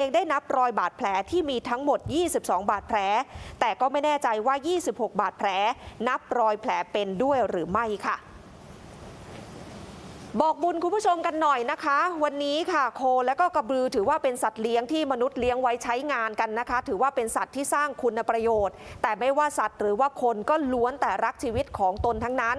เองได้นับรอยบาดแผลที่มีทั้งหมด 22 บาดแผล แต่ก็ไม่แน่ใจว่า 26 บาดแผล นับรอยแผลเป็นด้วยหรือไม่ค่ะ บอกบุญคุณผู้ชมกันหน่อยนะคะ วันนี้ค่ะโคและก็กระบือถือว่าเป็นสัตว์เลี้ยงที่มนุษย์เลี้ยงไว้ใช้งานกันนะคะ ถือว่าเป็นสัตว์ที่สร้างคุณประโยชน์ แต่ไม่ว่าสัตว์หรือว่าคนก็ล้วนแต่รักชีวิตของตนทั้งนั้น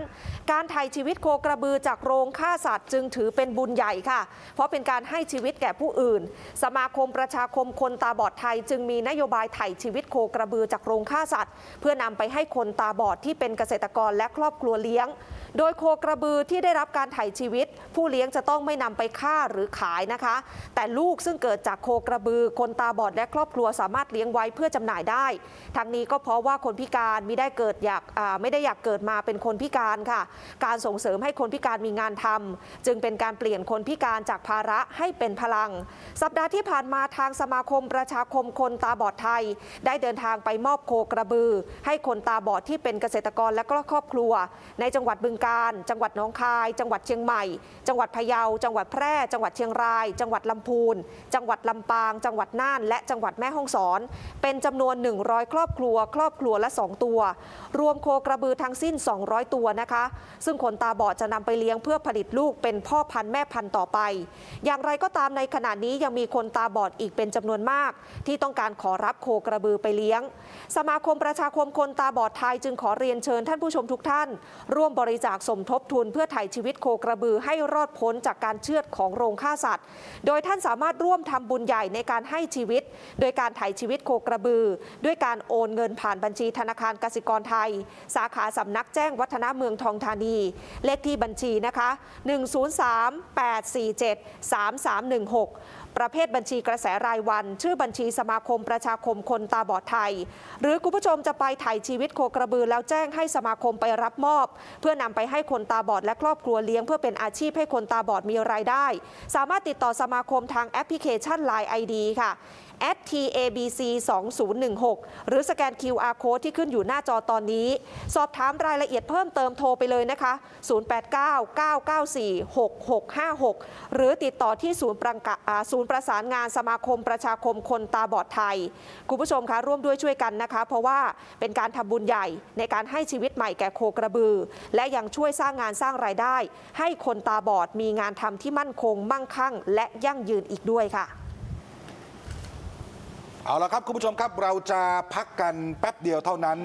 การไถ่ชีวิตโคกระบือจากโรงฆ่าสัตว์จึงถือเป็นบุญใหญ่ค่ะ เพราะเป็นการให้ชีวิตแก่ผู้อื่น สมาคมประชาคมคนตาบอดไทย จึงมีนโยบายไถ่ชีวิตโคกระบือจากโรงฆ่าสัตว์ เพื่อนำไปให้คนตาบอดที่เป็นเกษตรกรและครอบครัวเลี้ยง โดยโคกระบือที่ได้รับการไถ่ชีวิต ผู้เลี้ยงจะต้องไม่นำไปฆ่าหรือขายนะคะ แต่ลูกซึ่งเกิดจากโคกระบือ คนตาบอดและครอบครัวสามารถเลี้ยงไว้เพื่อจำหน่ายได้ ทั้งนี้ก็เพราะว่าคนพิการไม่ได้เกิดอยากไม่ได้อยากเกิดมาเป็นคนพิการค่ะ การส่งเสริมให้คนพิการมีงานทำจึงเป็นการเปลี่ยนคนพิการจากภาระให้เป็นพลัง สัปดาห์ที่ผ่านมาทางสมาคมประชาคมคนตาบอดไทย ได้เดินทางไปมอบโคกระบือ ให้คนตาบอดที่เป็นเกษตรกรและก็ครอบครัว ในจังหวัดบึงกาฬจังหวัดหนองคาย จังหวัดเชียงใหม่ จังหวัดพะเยา จังหวัดแพร่ จังหวัดเชียงราย จังหวัดลำพูน จังหวัดลำปาง จังหวัดน่าน และจังหวัดแม่ฮ่องสอน เป็นจำนวน 100 ครอบครัว ครอบครัวละ 2 ตัว รวมโคกระบือทั้งสิ้น 200 ตัวนะคะ ซึ่งคนตาบอดจะนำไปเลี้ยงเพื่อผลิตลูกเป็นพ่อพันธุ์แม่พันธุ์ต่อไป อย่างไรก็ตามในขณะนี้ยังมีคนตาบอดอีกเป็นจำนวนมาก ที่ต้องการขอรับโคกระบือไปเลี้ยง สมาคมประชาคมคนตาบอดไทยจึงขอเรียนเชิญท่านผู้ชมทุกท่าน ร่วมบริจาคสมทบทุนเพื่อไถ่ชีวิตโคกระบือให้รอดพ้นจากการเชือดของโรงฆ่าสัตว์ โดยท่านสามารถร่วมทำบุญใหญ่ในการให้ชีวิต โดยการไถ่ชีวิตโคกระบือ ด้วยการโอนเงินผ่านบัญชีธนาคารกสิกรไทย สาขาสำนักแจ้งวัฒนะเมืองทองธานี เลขที่บัญชีนะคะ 103-847-3316 ประเภทบัญชีกระแสรายวัน ชื่อบัญชีสมาคมประชาคมคนตาบอดไทย หรือคุณผู้ชมจะไปถ่ายชีวิตโคกระบือ แล้วแจ้งให้สมาคมไปรับมอบ เพื่อนำไปให้คนตาบอดและครอบครัวเลี้ยง เพื่อเป็นอาชีพให้คนตาบอดมีรายได้ สามารถติดต่อสมาคมทางแอปพลิเคชัน Line ID ค่ะ @tabc 2016 หรือสแกน QR code ที่ขึ้นอยู่หน้าจอตอนนี้ สอบถามรายละเอียดเพิ่มเติมโทรไปเลยนะคะ 089-994-6656 หรือติดต่อที่ศูนย์ประกาอ่าศูนย์ประสานงานสมาคมประชาคมคนตาบอดไทย คุณผู้ชมคะร่วมด้วยช่วยกันนะคะ เพราะว่าเป็นการทำบุญใหญ่ในการให้ชีวิตใหม่แก่โคกระบือ และยังช่วยสร้างงานสร้างรายได้ ให้คนตาบอดมีงานทำที่มั่นคง มั่งคั่ง และยั่งยืนอีกด้วยค่ะ เอาละครับ คุณผู้ชมครับเราจะพักกันแป๊บเดียวเท่านั้น